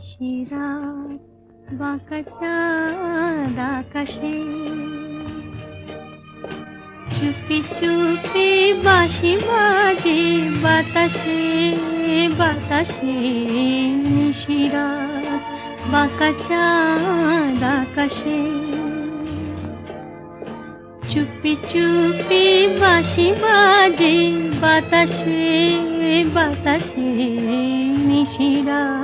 নিশিরাত বাঁকা আকাশে। চুপি চুপি বাঁশি বাজে বাতাসে বাতাসে নিশিরাত বাঁকা চাঁদ আকাশে। চুপি চুপি বাঁশি বাজে বাতাসে বাতাসে নিশিরা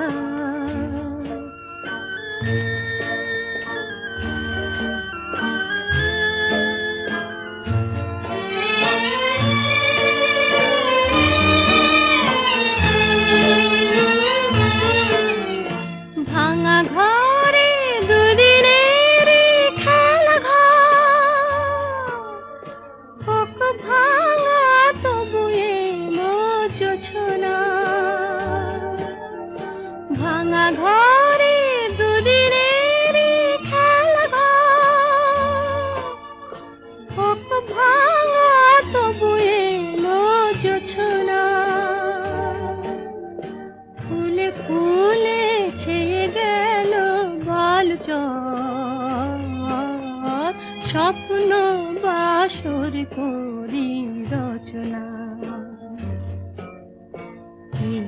স্বপ্ন বাসর করি রচনা।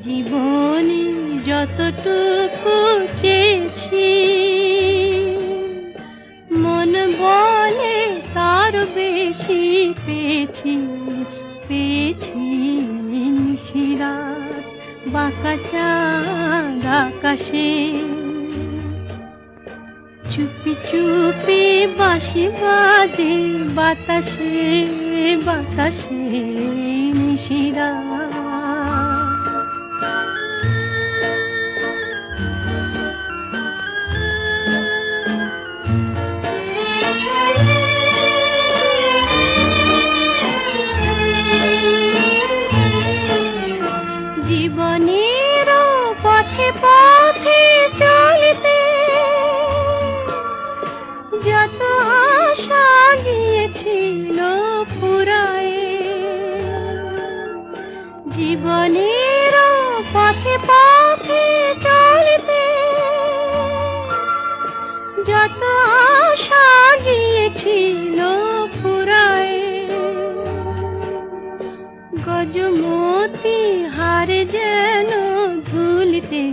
জীবনে যতটুকু চেয়েছি, মন বলে তার বেশি পেয়েছি পেয়েছি নিশিরাত। বাঁকা চাঁদ আকাশে চুপি বাঁশি বাজে বাতাসে বাতাসে নিশিরা। গজমতি হারে যেন ধুলিতে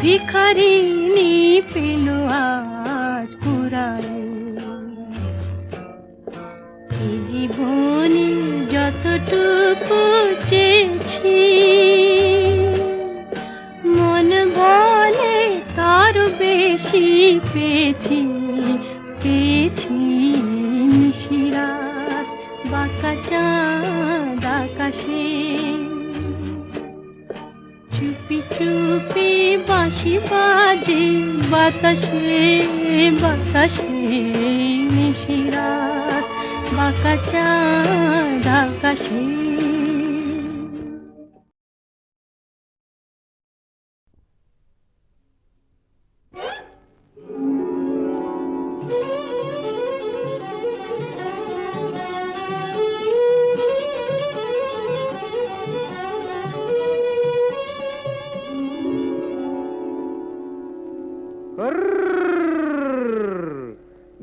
ভিখারিনী পেল আজ এই জীবনে যতটুকু চেয়েছি, মন বলে তার বেশি পেয়েছি পেয়েছি নিশিরাত বাঁকা চাঁদ আকাশে। চুপি চুপি বাঁশি বাজে বাতাসে বাতাসে নিশিরাত বাঁকা চাঁদ আকাশে।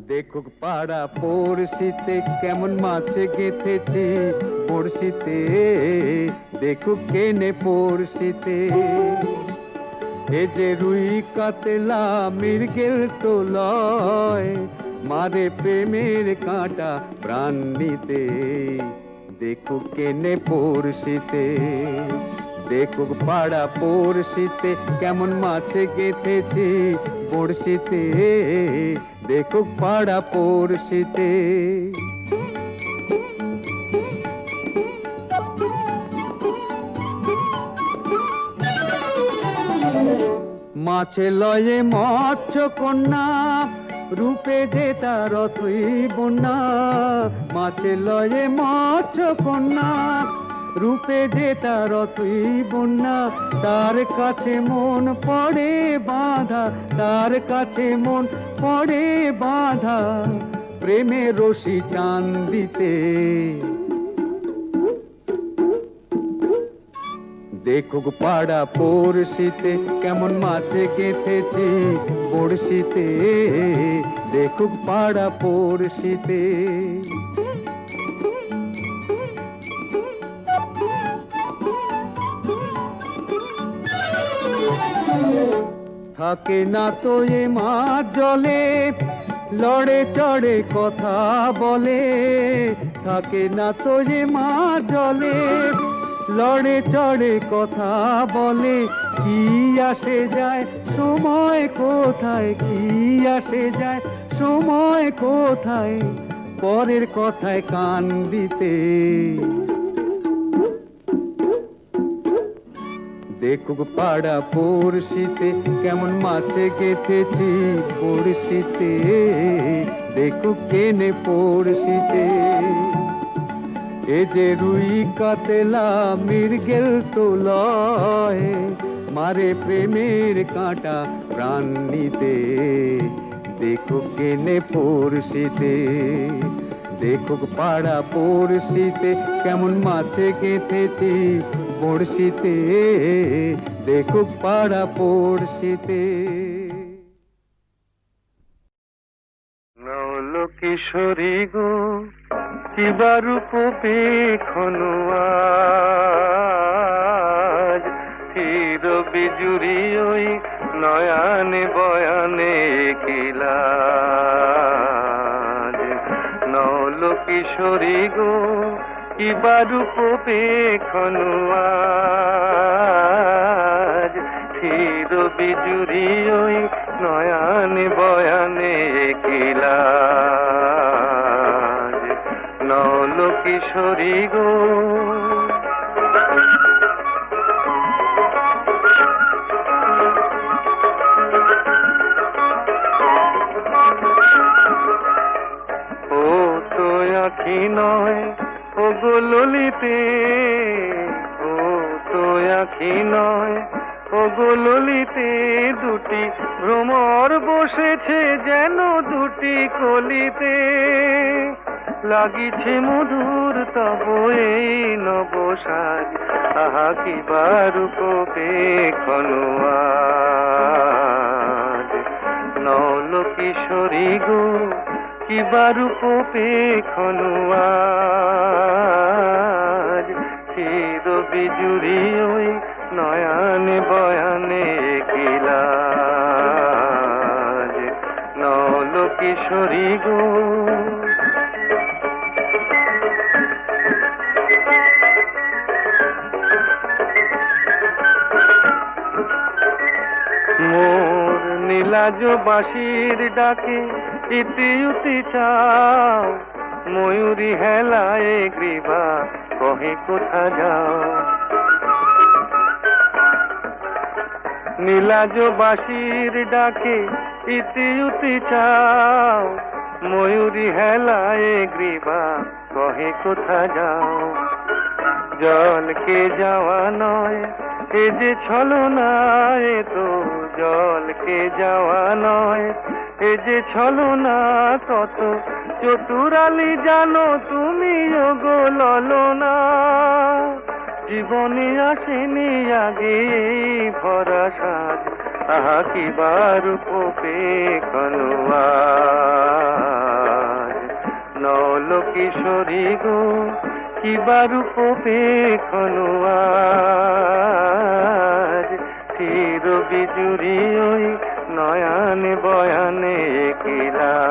দেখুক পাড়া পড়শিতে কেমন মাছে গেথেছি। পড়শিতে, দেখুক কেনে পড়শিতে। এ যে রুই কাতলা মৃগেল তো লয় মারে প্রেমের কাঁটা প্রাণ নিতে। দেখুক কেনে পড়শিতে। দেখুক পাড়া পড়শিতে কেমন মাছে গেথেছি বড়শিতে। দেখুক পাড়া পড়শিতে। মাছে লয়ে মৎস্য কন্যা, রূপে যে তার বন্যা। মাছে লয়ে মৎস্য কন্যা রূপে যে তার অথই বন্যা, তার কাছে মন পড়ে বাঁধা, তার কাছে মন পড়ে বাঁধা প্রেমে রশি টান দিতে। দেখুক পাড়া পড়শিতে কেমন মাছে গেথেছি পড়শিতে দেখুক পাড়া পড়শিতে। থাকে না তো এ মাছ জলে। লড়ে, চড়ে, কথা বলে। থাকে না তো যে মাছ জলে। লড়ে, চড়ে, কথা বলে। কি আসে যায়? সময় কোথায়? কি আসে যায়? সময় কোথায়? পরের কথায় কান দিতে। দেখুক পাড়া পড়শিতে কেমন মাছে গেথেছি পড়শিতে। দেখুক কেনে পড়শিতে। এ যে রুই কাতলা মির্গেল তো লয় মারে প্রেমের কাঁটা প্রাণ নিতে দেখুক কেনে পড়শিতে। দেখুক পাড়া পড়শিতে কেমন মাছে গেথেছি পড়শিতে দেখুক পাড়া পড়শিতে। কিশোরী গো, কিবারু পেখনু আজ চির বিজুরি ওই নয়ানে বয়ানে কিলাজ। কিশোরী গো কিবা রূপে আজ চির বিজুরি ওই নয়ানে বয়ানে কিলা নল কিশোরী গো ললিতে ও তো আখি নয়। ও গো ললিতে দুটি ভ্রমর বসেছে যেন দুটি কলিতে। লাগিছে মধুর তব এই নবসাজ আহা কি বারু কোপে খনোয়াজ নল কিশোরী গো, কি বারু কোপে খনোয়াজ চির বিজুরি ওই নয়ানে বয়ানে কিলাজ নল কিশোরী গো। মোর নীলাজ বাঁশির ডাকে ইতি উতি চাও, ময়ূরী হেলায় গ্রীবা কহে কোথা যাও? নীলাজ বাসির ডাকে ইতি উতি চাও। ময়ূরী হেলায় গ্রীবা, কহে কোথা যাও? জলকে যাওয়া নয় এ যে ছলনা এ তো জলকে যাওয়া নয়, এ যে ছলনা কত চতুরালি জানো তুমি গো ললনা। জীবনে আসেনি আগে ভরা সাজ আহা কি বারু কোপে খনোয়াজ নল কিশোরী গো কি বারু কোপে খনোয়াজ চির বিজুরি ওই নয়ানে বয়ানে কিলাজ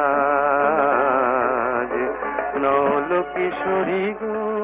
নল কিশোরী গো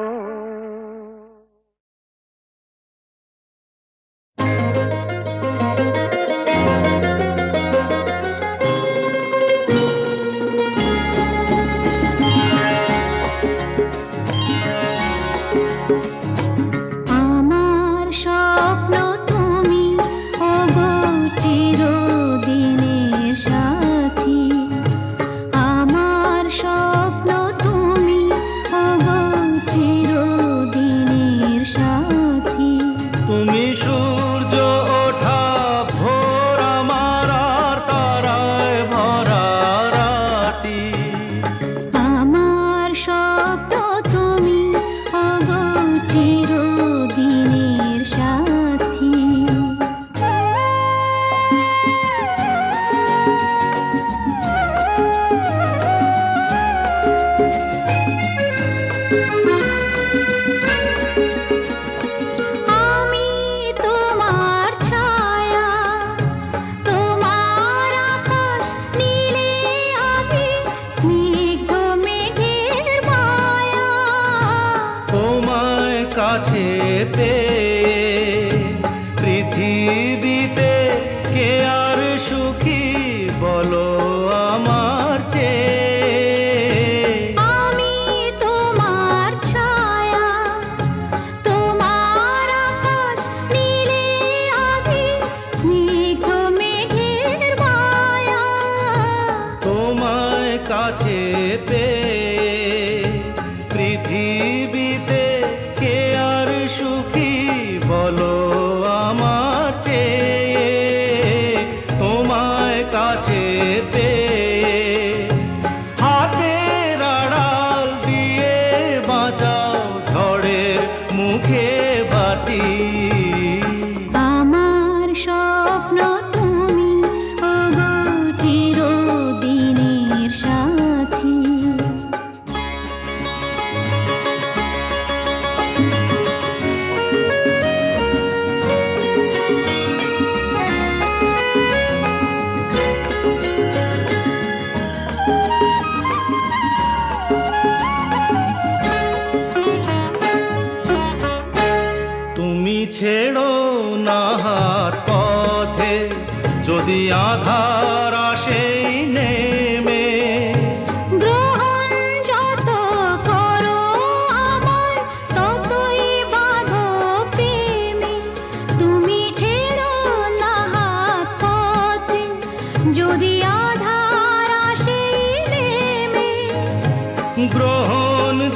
কাছে পেয়ে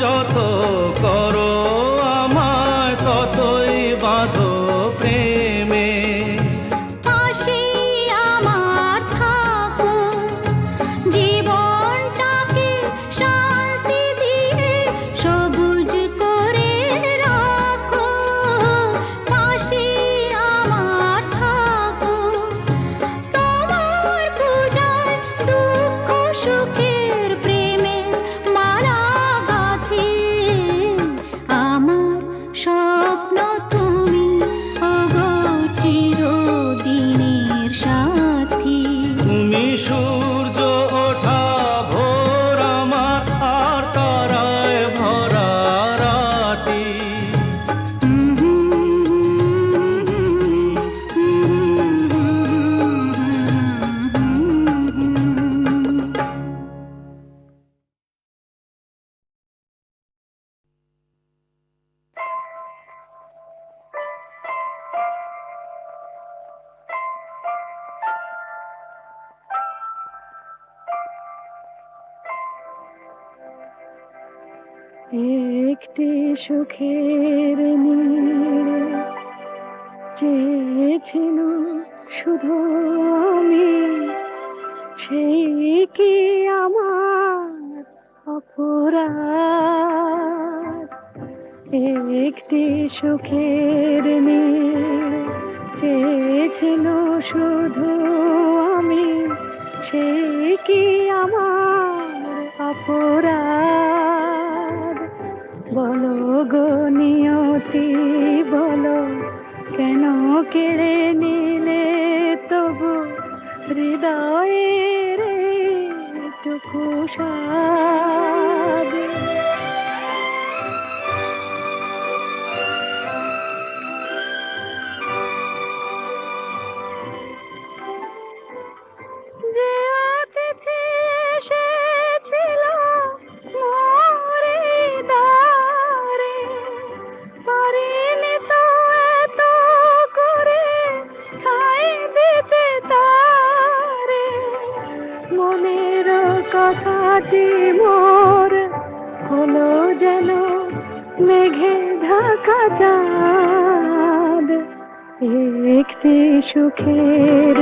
যত করো চোখের নীল চেয়েছিল শুধু আমি। সেই কি আমার অপরাধ? একটি সুখের নীল চেয়েছিল শুধু আমি। সেই কি আমার অপরাধ? গনিয়তি বলো কেন কেড়ে নিলে তবু হৃদয়ের টুকু সা একটি সুখের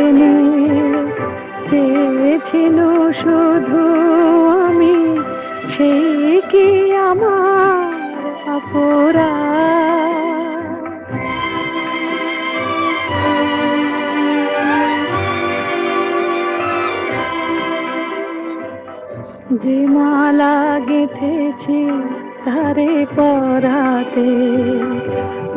চেয়েছিল শুধু আমি সেই কি আমার অপরাধ? যে মালা গেথেছি তারে পরাতে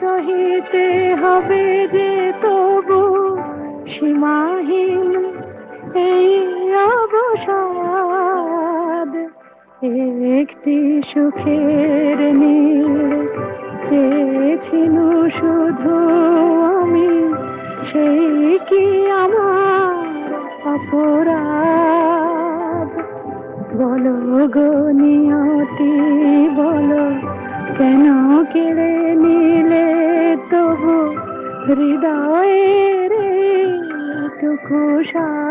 সহিতে হবে যে তবু সীমাহীন এই অবসাদ। একটি সুখের নীল চেয়েছিল শুধু আমি সেই কি আমার অপরাধ? বলো গো নিয়তি, বলো কেন কেড়ে নিলে তবু হৃদয়ের টুকু সার।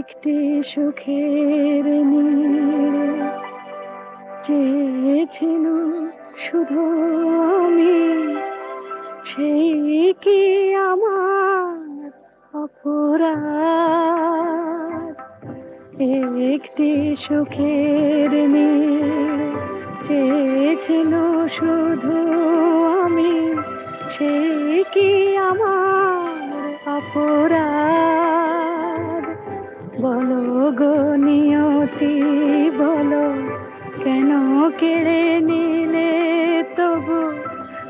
একটি সুখের নীল চেয়েছিল শুধু আমি। সেই কি আমার অপরাধ? একটি সুখের নীল চেয়েছিল শুধু আমি। সেই কি আমার অপরাধ? গো নিয়তি বলো কেন কেড়ে নিলে তবু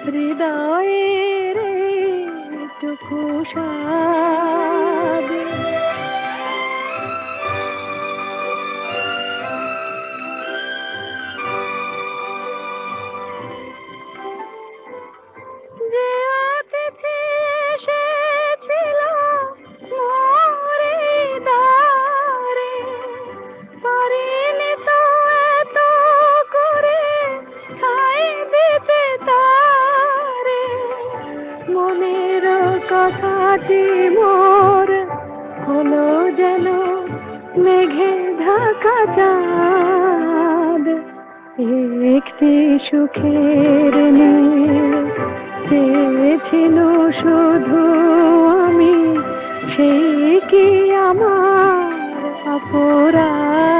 হৃদয়ের টুকু সাদ কথাটি মোর। হলো যেন মেঘে ঢাকা চাঁদ। একটি সুখের চেয়েছিল শুধু আমি। সেই কি আমার অপরাধ?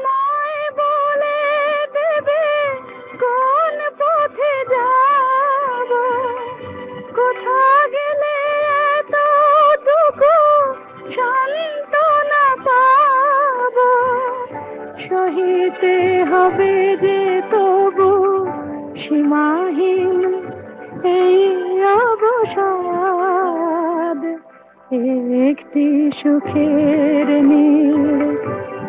কোথা গেলে পাব। সহিতে হবে যে তবু সীমাহীন এই অবসাদ। একটি সুখের নীল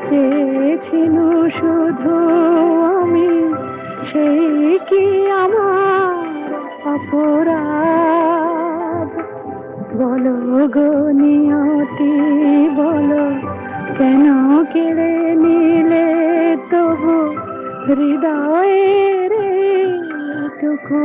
চেয়েছিল শুধু সেই কি আমার অপরাধ। বলো গনিয়তি নিয়তি বলো কেন কেড়ে নিলে তবু হৃদয়ের টুকু